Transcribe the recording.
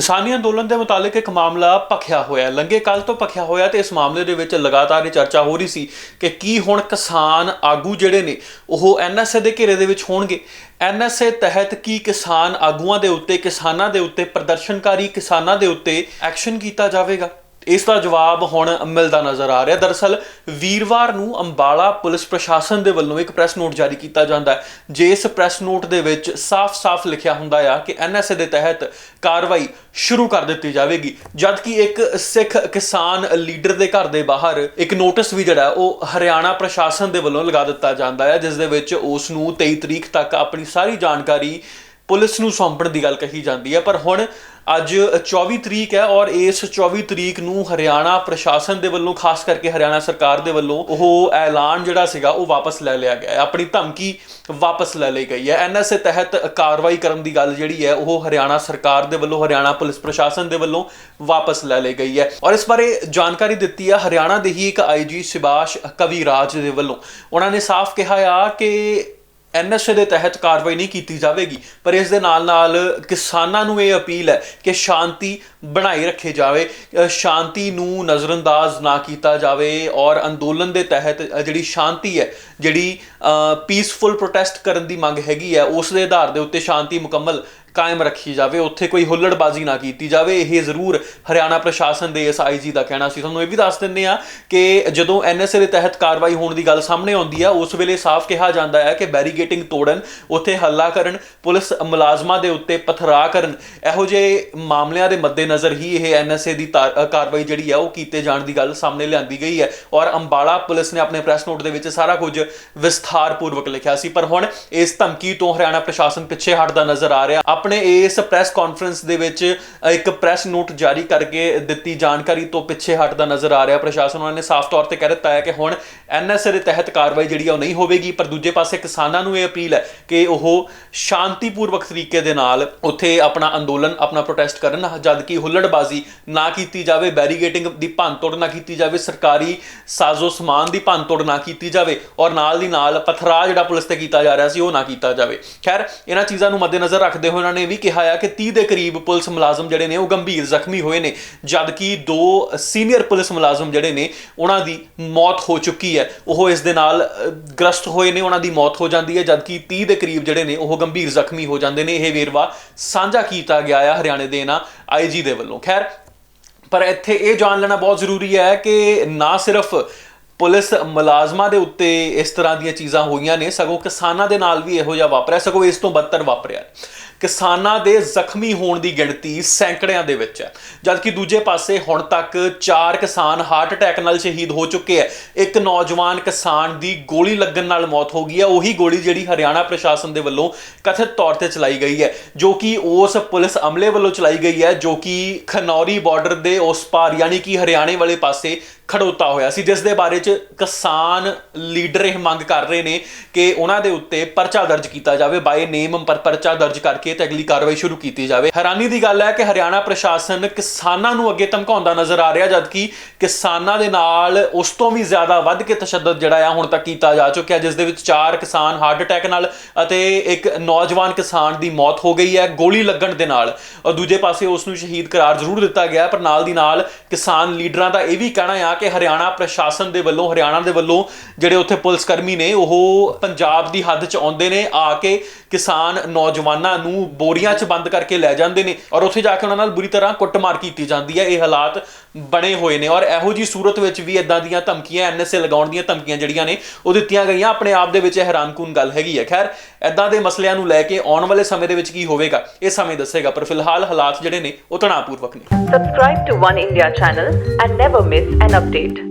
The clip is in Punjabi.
ਕਿਸਾਨੀ ਅੰਦੋਲਨ ਦੇ ਮੁਤਾਲਿਕ ਇੱਕ ਮਾਮਲਾ ਭਖਿਆ ਹੋਇਆ ਹੈ। ਲੰਘੇ ਕੱਲ ਤੋਂ ਭਖਿਆ ਹੋਇਆ ਤੇ ਇਸ ਮਾਮਲੇ ਦੇ ਵਿੱਚ ਲਗਾਤਾਰ ਇਹ ਚਰਚਾ ਹੋ ਰਹੀ ਸੀ ਕਿ ਕੀ ਹੁਣ ਕਿਸਾਨ ਆਗੂ ਜਿਹੜੇ ਨੇ, ਉਹ ਐਨਐਸਏ ਦੇ ਘੇਰੇ ਦੇ ਵਿੱਚ ਹੋਣਗੇ ਐਨਐਸਏ ਤਹਿਤ ਕੀ ਕਿਸਾਨ ਆਗੂਆਂ ਦੇ ਉੱਤੇ, ਕਿਸਾਨਾਂ ਦੇ ਉੱਤੇ, ਪ੍ਰਦਰਸ਼ਨਕਾਰੀ ਕਿਸਾਨਾਂ ਦੇ ਉੱਤੇ ਐਕਸ਼ਨ ਕੀਤਾ ਜਾਵੇਗਾ ਇਸ ਦਾ ਜਵਾਬ ਹੁਣ ਮਿਲਦਾ ਨਜ਼ਰ ਆ ਰਿਹਾ। ਦਰਅਸਲ ਵੀਰਵਾਰ ਨੂੰ ਅੰਬਾਲਾ ਪੁਲਿਸ ਪ੍ਰਸ਼ਾਸਨ ਦੇ ਵੱਲੋਂ ਇੱਕ ਪ੍ਰੈਸ ਨੋਟ ਜਾਰੀ ਕੀਤਾ ਜਾਂਦਾ ਹੈ। ਜਿਸ ਪ੍ਰੈਸ ਨੋਟ ਦੇ ਵਿੱਚ ਸਾਫ਼-ਸਾਫ਼ ਲਿਖਿਆ ਹੁੰਦਾ ਆ ਕਿ ਐਨਐਸਏ ਦੇ ਤਹਿਤ ਕਾਰਵਾਈ ਸ਼ੁਰੂ ਕਰ ਦਿੱਤੀ ਜਾਵੇਗੀ। ਜਦਕਿ ਇੱਕ ਸਿੱਖ ਕਿਸਾਨ ਲੀਡਰ ਦੇ ਘਰ ਦੇ ਬਾਹਰ ਇੱਕ ਨੋਟਿਸ ਵੀ ਜਿਹੜਾ ਉਹ ਹਰਿਆਣਾ ਪ੍ਰਸ਼ਾਸਨ ਦੇ ਵੱਲੋਂ ਲਗਾ ਦਿੱਤਾ ਜਾਂਦਾ ਹੈ ਜਿਸ ਦੇ ਵਿੱਚ ਉਸ ਨੂੰ 23 ਤਰੀਕ ਤੱਕ ਆਪਣੀ ਸਾਰੀ ਜਾਣਕਾਰੀ ਪੁਲਿਸ ਨੂੰ ਸੌਂਪਣ ਦੀ ਗੱਲ ਕਹੀ ਜਾਂਦੀ ਹੈ, ਪਰ ਹੁਣ ਅੱਜ 24 ਤਰੀਕ ਹੈ ਔਰ ਇਸ 24 ਤਰੀਕ ਨੂੰ ਹਰਿਆਣਾ ਪ੍ਰਸ਼ਾਸਨ ਦੇ ਵੱਲੋਂ, ਖਾਸ ਕਰਕੇ ਹਰਿਆਣਾ ਸਰਕਾਰ ਦੇ ਵੱਲੋਂ ਉਹ ਐਲਾਨ ਜਿਹੜਾ ਸੀਗਾ, ਉਹ ਵਾਪਸ ਲੈ ਲਿਆ ਗਿਆ ਹੈ। ਆਪਣੀ ਧਮਕੀ ਵਾਪਸ ਲੈ ਲਈ ਗਈ ਹੈ। ਐਨਐਸਏ ਤਹਿਤ ਕਾਰਵਾਈ ਕਰਨ ਦੀ ਗੱਲ ਜਿਹੜੀ ਹੈ, ਉਹ ਹਰਿਆਣਾ ਸਰਕਾਰ ਦੇ ਵੱਲੋਂ, ਹਰਿਆਣਾ ਪੁਲਿਸ ਪ੍ਰਸ਼ਾਸਨ ਦੇ ਵੱਲੋਂ ਵਾਪਸ ਲੈ ਲਈ ਗਈ ਹੈ। ਔਰ ਇਸ ਬਾਰੇ ਜਾਣਕਾਰੀ ਦਿੱਤੀ ਹੈ, ਹਰਿਆਣਾ ਦੇ ਹੀ ਇੱਕ ਆਈਜੀ ਸਿਬਾਸ਼ ਕਵੀਰਾਜ ਦੇ ਵੱਲੋਂ। ਉਹਨਾਂ ਨੇ ਸਾਫ਼ ਕਿਹਾ ਆ ਕਿ ਐਨਐਸਏ ਦੇ ਤਹਿਤ ਕਾਰਵਾਈ ਨਹੀਂ ਕੀਤੀ ਜਾਵੇਗੀ, ਪਰ ਇਸ ਦੇ ਨਾਲ ਨਾਲ ਕਿਸਾਨਾਂ ਨੂੰ ਇਹ ਅਪੀਲ ਹੈ ਕਿ ਸ਼ਾਂਤੀ ਬਣਾਈ ਰੱਖੇ ਜਾਵੇ ਸ਼ਾਂਤੀ ਨੂੰ ਨਜ਼ਰਅੰਦਾਜ਼ ਨਾ ਕੀਤਾ ਜਾਵੇ ਔਰ ਅੰਦੋਲਨ ਦੇ ਤਹਿਤ ਜਿਹੜੀ ਸ਼ਾਂਤੀ ਹੈ, ਜਿਹੜੀ ਪੀਸਫੁਲ ਪ੍ਰੋਟੈਸਟ ਕਰਨ ਦੀ ਮੰਗ ਹੈਗੀ ਹੈ, ਉਸ ਦੇ ਆਧਾਰ ਦੇ ਉੱਤੇ ਸ਼ਾਂਤੀ ਮੁਕੰਮਲ ਕਾਇਮ ਰੱਖੀ ਜਾਵੇ, ਉੱਥੇ ਕੋਈ ਹੁੱਲੜਬਾਜ਼ੀ ਨਾ ਕੀਤੀ ਜਾਵੇ, ਇਹ ਜ਼ਰੂਰ ਹਰਿਆਣਾ ਪ੍ਰਸ਼ਾਸਨ ਦੇ ਇਸ ਆਈਜੀ ਦਾ ਕਹਿਣਾ ਸੀ। ਤੁਹਾਨੂੰ ਇਹ ਵੀ ਦੱਸ ਦਿੰਦੇ ਆ ਕਿ ਜਦੋਂ ਐਨਐਸਏ ਦੇ ਤਹਿਤ ਕਾਰਵਾਈ ਹੋਣ ਦੀ ਗੱਲ ਸਾਹਮਣੇ ਆਉਂਦੀ ਆ, ਉਸ ਵੇਲੇ ਸਾਫ਼ ਕਿਹਾ ਜਾਂਦਾ ਹੈ ਕਿ ਬੈਰੀਗੇਟਿੰਗ ਤੋੜਨ, ਉੱਥੇ ਹੱਲਾ ਕਰਨ, ਪੁਲਿਸ ਮੁਲਾਜ਼ਮਾਂ ਦੇ ਉੱਤੇ ਪਥਰਾ ਕਰਨ, ਇਹੋ ਜਿਹੇ ਮਾਮਲਿਆਂ ਦੇ ਮੱਦੇਨਜ਼ਰ ਹੀ ਇਹ ਐਨਐਸਏ ਦੀ ਤਾ- ਕਾਰਵਾਈ ਜਿਹੜੀ ਆ, ਉਹ ਕੀਤੇ ਜਾਣ ਦੀ ਗੱਲ ਸਾਹਮਣੇ ਲਿਆਂਦੀ ਗਈ ਹੈ। ਔਰ ਅੰਬਾਲਾ ਪੁਲਿਸ ਨੇ ਆਪਣੇ ਪ੍ਰੈਸ ਨੋਟ ਦੇ ਵਿੱਚ ਸਾਰਾ ਕੁਝ ਵਿਸਥਾਰਪੂਰਵਕ ਲਿਖਿਆ ਸੀ। ਪਰ ਹੁਣ ਇਸ ਧਮਕੀ ਤੋਂ ਹਰਿਆਣਾ ਪ੍ਰਸ਼ਾਸਨ ਪਿੱਛੇ ਹਟਦਾ ਨਜ਼ਰ ਆ ਰਿਹਾ। ਆਪਣੇ ਇਸ ਪ੍ਰੈਸ ਕਾਨਫਰੰਸ ਦੇ ਵਿੱਚ ਇੱਕ ਪ੍ਰੈਸ ਨੋਟ ਜਾਰੀ ਕਰਕੇ ਦਿੱਤੀ ਜਾਣਕਾਰੀ ਤੋਂ ਪਿੱਛੇ ਹਟਦਾ ਨਜ਼ਰ ਆ ਰਿਹਾ। ਪ੍ਰਸ਼ਾਸਨ ਉਹਨਾਂ ਨੇ ਸਾਫ਼ ਤੌਰ ਤੇ ਕਹਿ ਦਿੱਤਾ ਹੈ ਕਿ ਹੁਣ ਐਨਐਸਏ ਦੇ ਤਹਿਤ ਕਾਰਵਾਈ ਜਿਹੜੀ ਆ ਉਹ ਨਹੀਂ ਹੋਵੇਗੀ, ਪਰ ਦੂਜੇ ਪਾਸੇ ਕਿਸਾਨਾਂ ਨੂੰ ਇਹ ਅਪੀਲ ਹੈ ਕਿ ਉਹ ਸ਼ਾਂਤੀਪੂਰਵਕ ਤਰੀਕੇ ਦੇ ਨਾਲ ਉੱਥੇ ਆਪਣਾ ਅੰਦੋਲਨ, ਆਪਣਾ ਪ੍ਰੋਟੈਸਟ ਕਰਨ, ਜਦ ਕਿ ਹੁੱਲੜਬਾਜ਼ੀ ਨਾ ਕੀਤੀ ਜਾਵੇ ਬੈਰੀਗੇਟਿੰਗ ਦੀ ਭੰਨਤੋੜ ਨਾ ਕੀਤੀ ਜਾਵੇ, ਸਰਕਾਰੀ ਸਾਜ਼ੋ ਸਮਾਨ ਦੀ ਭੰਨਤੋੜ ਨਾ ਕੀਤੀ ਜਾਵੇ ਔਰ ਨਾਲ ਦੀ ਨਾਲ ਪਥਰਾ ਜਿਹੜਾ ਪੁਲਿਸ ਤੇ ਕੀਤਾ ਜਾ ਰਿਹਾ ਸੀ ਉਹ ਨਾ ਕੀਤਾ ਜਾਵੇ। ਖੈਰ, ਇਹਨਾਂ ਚੀਜ਼ਾਂ ਨੂੰ ਮੱਦੇਨਜ਼ਰ ਰੱਖਦੇ ਹੋਏ ਉਹਨਾਂ ਨੇ ਵੀ ਕਿਹਾ ਆ ਕਿ 30 ਦੇ ਕਰੀਬ ਪੁਲਿਸ ਮੁਲਾਜ਼ਮ ਜਿਹੜੇ ਨੇ ਉਹ ਗੰਭੀਰ ਜ਼ਖਮੀ ਹੋਏ ਨੇ, ਜਦਕਿ ਦੋ ਸੀਨੀਅਰ ਪੁਲਿਸ ਮੁਲਾਜ਼ਮ ਜਿਹੜੇ ਨੇ, ਉਹਨਾਂ ਦੀ ਮੌਤ ਹੋ ਚੁੱਕੀ ਹੈ। ਉਹ ਇਸ ਦੇ ਨਾਲ ਗ੍ਰਸਤ ਹੋਏ ਨੇ, ਉਹਨਾਂ ਦੀ ਮੌਤ ਹੋ ਜਾਂਦੀ ਹੈ, ਜਦਕਿ 30 ਦੇ ਕਰੀਬ ਜਿਹੜੇ ਨੇ, ਉਹ ਗੰਭੀਰ ਜ਼ਖਮੀ ਹੋ ਜਾਂਦੇ ਨੇ। ਇਹ ਵੇਰਵਾ ਸਾਂਝਾ ਕੀਤਾ ਗਿਆ ਆ ਹਰਿਆਣੇ ਦੇ ਨਾ ਆਈਜੀ ਦੇ ਵੱਲੋਂ। ਖੈਰ, ਪਰ ਇੱਥੇ ਇਹ ਜਾਣ ਲੈਣਾ ਬਹੁਤ ਜ਼ਰੂਰੀ ਹੈ ਕਿ ਨਾ ਸਿਰਫ ਪੁਲਿਸ ਮੁਲਾਜ਼ਮਾਂ ਦੇ ਉੱਤੇ ਇਸ ਤਰ੍ਹਾਂ ਦੀਆਂ ਚੀਜ਼ਾਂ ਹੋਈਆਂ ਨੇ, ਸਗੋਂ ਕਿਸਾਨਾਂ ਦੇ ਨਾਲ ਵੀ ਇਹੋ ਜਿਹਾ ਵਾਪਰਿਆ, ਸਗੋਂ ਇਸ ਤੋਂ ਬਦਤਰ ਵਾਪਰਿਆ। ਕਿਸਾਨਾਂ ਦੇ ਜ਼ਖਮੀ ਹੋਣ ਦੀ ਗਿਣਤੀ ਸੈਂਕੜਿਆਂ ਦੇ ਵਿੱਚ ਹੈ। ਜਦਕਿ ਦੂਜੇ ਪਾਸੇ ਹੁਣ ਤੱਕ 4 ਕਿਸਾਨ ਹਾਰਟ ਅਟੈਕ ਨਾਲ ਸ਼ਹੀਦ ਹੋ ਚੁੱਕੇ ਹੈ। ਇੱਕ ਨੌਜਵਾਨ ਕਿਸਾਨ ਦੀ ਗੋਲੀ ਲੱਗਣ ਨਾਲ ਮੌਤ ਹੋ ਗਈ ਹੈ। ਉਹੀ ਗੋਲੀ ਜਿਹੜੀ ਹਰਿਆਣਾ ਪ੍ਰਸ਼ਾਸਨ ਦੇ ਵੱਲੋਂ ਕਥਿਤ ਤੌਰ ਤੇ ਚਲਾਈ ਗਈ ਹੈ, ਜੋ ਕਿ ਉਸ ਪੁਲਿਸ ਅਮਲੇ ਵੱਲੋਂ ਚਲਾਈ ਗਈ ਹੈ, ਜੋ ਕਿ ਖਨੌਰੀ ਬਾਰਡਰ ਦੇ ਉਸ ਪਾਰ, ਯਾਨੀ ਕਿ ਹਰਿਆਣੇ ਵਾਲੇ ਪਾਸੇ ਖੜੋਤਾ ਹੋਇਆ ਸੀ, ਜਿਸ ਦੇ ਬਾਰੇ ਚ ਕਿਸਾਨ ਲੀਡਰ ਇਹ ਮੰਗ ਕਰ ਰਹੇ ਨੇ ਕਿ ਉਹਨਾਂ ਦੇ ਉੱਤੇ ਪਰਚਾ ਦਰਜ ਕੀਤਾ ਜਾਵੇ। ਬਾਈ ਨੇਮ ਪਰ ਪਰਚਾ ਦਰਜ ਕਰਕੇ ਤੇ ਅਗਲੀ ਕਾਰਵਾਈ ਸ਼ੁਰੂ ਕੀਤੀ ਜਾਵੇ। ਹੈਰਾਨੀ ਦੀ ਗੱਲ ਹੈ ਕਿ ਹਰਿਆਣਾ ਪ੍ਰਸ਼ਾਸਨ ਕਿਸਾਨਾਂ ਨੂੰ ਅੱਗੇ ਧਮਕਾਉਂਦਾ ਨਜ਼ਰ ਆ ਰਿਹਾ, ਜਦਕਿ ਕਿਸਾਨਾਂ ਦੇ ਨਾਲ ਉਸ ਤੋਂ ਵੀ ਜ਼ਿਆਦਾ ਵੱਧ ਕੇ ਤਸ਼ੱਦਦ ਜਿਹੜਾ ਆ ਹੁਣ ਤੱਕ ਕੀਤਾ ਜਾ ਚੁੱਕਿਆ, ਜਿਸ ਦੇ ਵਿੱਚ ਚਾਰ ਕਿਸਾਨ ਹਾਰਟ ਅਟੈਕ ਨਾਲ ਅਤੇ ਇੱਕ ਨੌਜਵਾਨ ਕਿਸਾਨ ਦੀ ਮੌਤ ਹੋ ਗਈ ਹੈ ਗੋਲੀ ਲੱਗਣ ਦੇ ਨਾਲ। ਔਰ ਦੂਜੇ ਪਾਸੇ ਉਸ ਨੂੰ ਸ਼ਹੀਦ ਕਰਾਰ ਜ਼ਰੂਰ ਦਿੱਤਾ ਗਿਆ ਪਰ ਨਾਲ ਦੀ ਨਾਲ ਕਿਸਾਨ ਲੀਡਰਾਂ ਦਾ ਇਹ ਵੀ ਕਹਿਣਾ ਆ ਕਿ ਹਰਿਆਣਾ ਪ੍ਰਸ਼ਾਸਨ ਦੇ ਵੱਲੋਂ, ਹਰਿਆਣਾ ਦੇ ਵੱਲੋਂ ਜਿਹੜੇ ਉੱਥੇ ਪੁਲਿਸ ਕਰਮੀ ਨੇ, ਉਹ ਪੰਜਾਬ ਦੀ ਹੱਦ 'ਚ ਆਉਂਦੇ ਨੇ, ਆ ਕੇ ਕਿਸਾਨ ਨੌਜਵਾਨਾਂ ਨੂੰ ਬੋਰੀਆਂ 'ਚ ਬੰਦ ਕਰਕੇ ਲੈ ਜਾਂਦੇ ਨੇ ਔਰ ਉੱਥੇ ਜਾ ਕੇ ਉਹਨਾਂ ਨਾਲ ਬੁਰੀ ਤਰ੍ਹਾਂ ਕੁੱਟਮਾਰ ਕੀਤੀ ਜਾਂਦੀ ਹੈ। ਇਹ ਹਾਲਾਤ ਬਣੇ ਹੋਏ ਨੇ ਔਰ ਇਹੋ ਜੀ ਸੂਰਤ ਵਿੱਚ ਵੀ ਇਦਾਂ ਦੀਆਂ ਧਮਕੀਆਂ ਐਨਐਸਏ ਲਗਾਉਣ ਦੀਆਂ ਧਮਕੀਆਂ ਜਿਹੜੀਆਂ ਨੇ, ਉਹ ਦਿੱਤੀਆਂ ਗਈਆਂ। ਆਪਣੇ ਆਪ ਦੇ ਵਿੱਚ ਇਹ ਹੈਰਾਨਕੁਨ ਗੱਲ ਹੈਗੀ ਹੈ। ਖੈਰ ਇਦਾਂ ਦੇ ਮਸਲਿਆਂ ਨੂੰ ਲੈ ਕੇ ਆਉਣ ਵਾਲੇ ਸਮੇਂ ਦੇ ਵਿੱਚ ਕੀ ਹੋਵੇਗਾ, ਇਹ ਸਮੇਂ ਦੱਸੇਗਾ। ਪਰ ਫਿਲਹਾਲ ਹਾਲਾਤ ਜਿਹੜੇ ਨੇ, ਉਹ ਤਣਾਅਪੂਰਵਕ ਨੇ। Subscribe to One India channel and never miss an update.